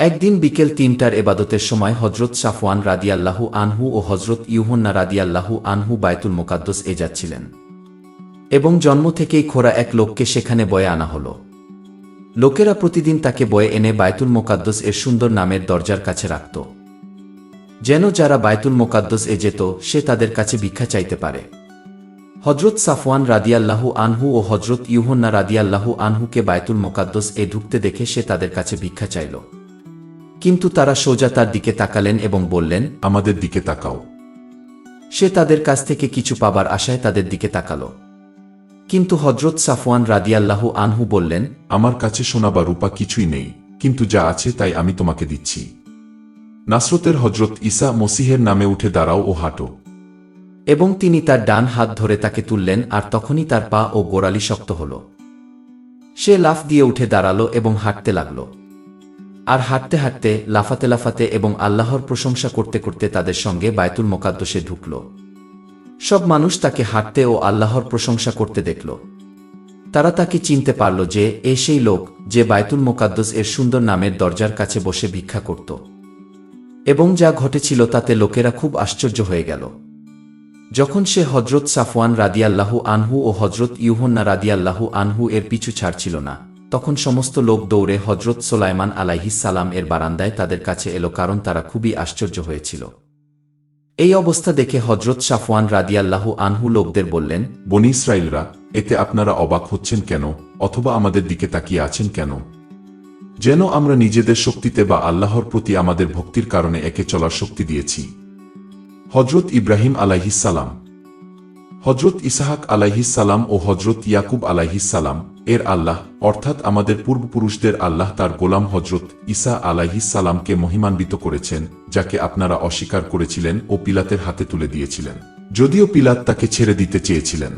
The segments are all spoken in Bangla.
একদিন বিকেল তিনটার এবাদতের সময় হজরত সাফওয়ান রাদিয়াল্লাহু আনহু ও হজরত ইউহন্না রাদিয়াল্লাহু আনহু বায়তুল মোকাদ্দস এ যাচ্ছিলেন। এবং জন্ম থেকেই খোরা এক লোককে সেখানে বয়ে আনা হল। লোকেরা প্রতিদিন তাকে বয়ে এনে বায়তুল মোকাদ্দস এর সুন্দর নামের দরজার কাছে রাখত। যেন যারা বায়তুল মোকাদ্দস এ যেত, সে তাদের কাছে ভিক্ষা চাইতে পারে। হজরত সাফওয়ান রাদিয়াল্লাহু আনহু ও হজরত ইউহন্না রাদিয়াল্লাহু আনহুকে বায়তুল মোকাদ্দস এ ঢুকতে দেখে সে তাদের কাছে ভিক্ষা চাইল। কিন্তু তারা সোজা তার দিকে তাকালেন এবং বললেন আমাদের দিকে তাকাও। সে তাদের কাছ থেকে কিছু পাবার আশায় তাদের দিকে তাকাল। কিন্তু হজরত সাফওয়ান রাদিয়াল্লাহু আনহু বললেন আমার কাছে সোনা বা রূপা কিছুই নেই কিন্তু যা আছে তাই আমি তোমাকে দিচ্ছি। নাসরতের হজরত ঈসা মসিহের নামে উঠে দাঁড়াও ও হাঁটো। এবং তিনি তার ডান হাত ধরে তাকে তুললেন আর তখনই তার পা ও গোড়ালি শক্ত হল। সে লাফ দিয়ে উঠে দাঁড়াল এবং হাঁটতে লাগল। আর হাঁটতে হাঁটতে, লাফাতে লাফাতে এবং আল্লাহর প্রশংসা করতে করতে তাদের সঙ্গে বায়তুল মোকাদ্দসে ঢুকল। সব মানুষ তাকে হাঁটতে ও আল্লাহর প্রশংসা করতে দেখল। তারা তাকে চিনতে পারল যে এ সেই লোক যে বায়তুল মোকাদ্দস এর সুন্দর নামের দরজার কাছে বসে ভিক্ষা করত। এবং যা ঘটেছিল তাতে লোকেরা খুব আশ্চর্য হয়ে গেল। যখন সে হজরত সাফওয়ান রাদিয়াল্লাহু আনহু ও হজরত ইউহন্না রাদিয়াল্লাহু আনহু এর পিছু ছাড়ছিল না তখন সমস্ত লোক দৌড়ে হজরত সোলাইমান সালাম এর বারান্দায় তাদের কাছে এলো কারণ তারা খুবই আশ্চর্য হয়েছিল। এই অবস্থা দেখে হজরত সাফওয়ান রাদিয়াল্লাহু আনহু লোকদের বললেন, বনি ইসরায়েলরা এতে আপনারা অবাক হচ্ছেন কেন? অথবা আমাদের দিকে তাকিয়ে আছেন কেন? যেন আমরা নিজেদের শক্তিতে বা আল্লাহর প্রতি আমাদের ভক্তির কারণে একে চলার শক্তি দিয়েছি। হজরত ইব্রাহিম আলাইহিসালাম হজরত ইসাহাক আলাইহিসালাম ও হজরত ইয়াকুব আলাইহিসালাম এর আল্লাহ, অর্থাৎ আমাদের পূর্বপুরুষদের আল্লাহ তার গোলাম হজরত ঈসা আলাইহিসালামকে মহিমান্বিত করেছেন, যাকে আপনারা অস্বীকার করেছিলেন ও পিলাতের হাতে তুলে দিয়েছিলেন। যদিও পিলাত তাকে ছেড়ে দিতে চেয়েছিলেন।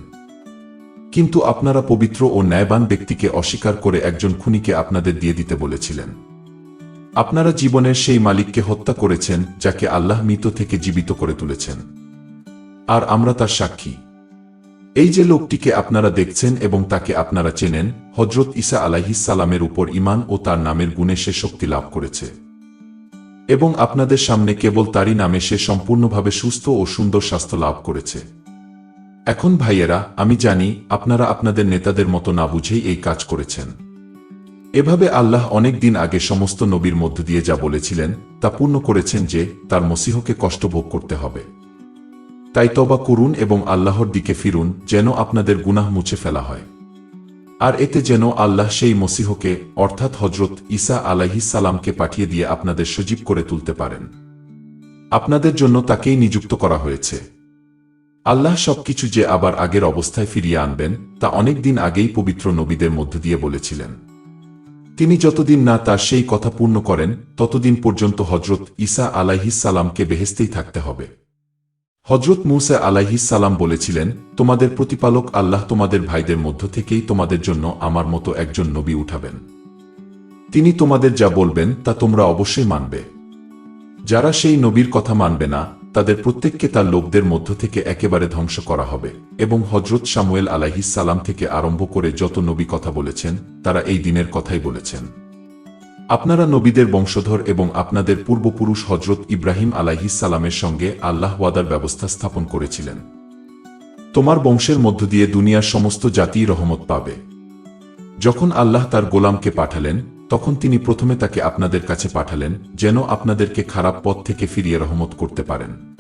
কিন্তু আপনারা পবিত্র ও ন্যায়বান ব্যক্তিকে অস্বীকার করে একজন খুনিকে আপনাদের দিয়ে দিতে বলেছিলেন। আপনারা জীবনের সেই মালিককে হত্যা করেছেন, যাকে আল্লাহ মৃত থেকে জীবিত করে তুলেছেন। আর আমরা তার সাক্ষী। এই যে লোকটিকে আপনারা দেখছেন এবং তাকে আপনারা চেনেন হজরত আলাহিস সালামের উপর ইমান ও তার নামের গুণে সে শক্তি লাভ করেছে। এবং আপনাদের সামনে কেবল তারই নামে সে সম্পূর্ণভাবে সুস্থ ও সুন্দর স্বাস্থ্য লাভ করেছে। এখন ভাইয়েরা, আমি জানি আপনারা আপনাদের নেতাদের মতো না বুঝেই এই কাজ করেছেন। এভাবে আল্লাহ অনেক দিন আগে সমস্ত নবীর মধ্য দিয়ে যা বলেছিলেন, তা পূর্ণ করেছেন যে তার মসিহকে কষ্ট ভোগ করতে হবে। তাই তবা করুন এবং আল্লাহর দিকে ফিরুন, যেন আপনাদের গুনাহ মুছে ফেলা হয়। আর এতে যেন আল্লাহ সেই মসিহকে, অর্থাৎ হজরত ঈসা সালামকে পাঠিয়ে দিয়ে আপনাদের সজীব করে তুলতে পারেন। আপনাদের জন্য তাকেই নিযুক্ত করা হয়েছে। আল্লাহ সবকিছু যে আবার আগের অবস্থায় ফিরিয়ে আনবেন, তা অনেক দিন আগেই পবিত্র নবীদের মধ্য দিয়ে বলেছিলেন। তিনি যতদিন না তার সেই কথা পূর্ণ করেন, ততদিন পর্যন্ত হজরত ঈসা সালামকে বেহেস্তেই থাকতে হবে। হজরত মুসা সালাম বলেছিলেন, তোমাদের প্রতিপালক আল্লাহ তোমাদের ভাইদের মধ্য থেকেই তোমাদের জন্য আমার মতো একজন নবী উঠাবেন। তিনি তোমাদের যা বলবেন তা তোমরা অবশ্যই মানবে। যারা সেই নবীর কথা মানবে না, তাদের প্রত্যেককে তার লোকদের মধ্য থেকে একেবারে ধ্বংস করা হবে এবং হজরত সামুয়েল সালাম থেকে আরম্ভ করে যত নবী কথা বলেছেন, তারা এই দিনের কথাই বলেছেন। আপনারা নবীদের বংশধর এবং আপনাদের পূর্বপুরুষ হজরত ইব্রাহিম সালামের সঙ্গে আল্লাহ ওয়াদার ব্যবস্থা স্থাপন করেছিলেন। তোমার বংশের মধ্য দিয়ে দুনিয়ার সমস্ত জাতি রহমত পাবে। যখন আল্লাহ তার গোলামকে পাঠালেন, তখন তিনি প্রথমে তাকে আপনাদের কাছে পাঠালেন, যেন আপনাদেরকে খারাপ পথ থেকে ফিরিয়ে রহমত করতে পারেন।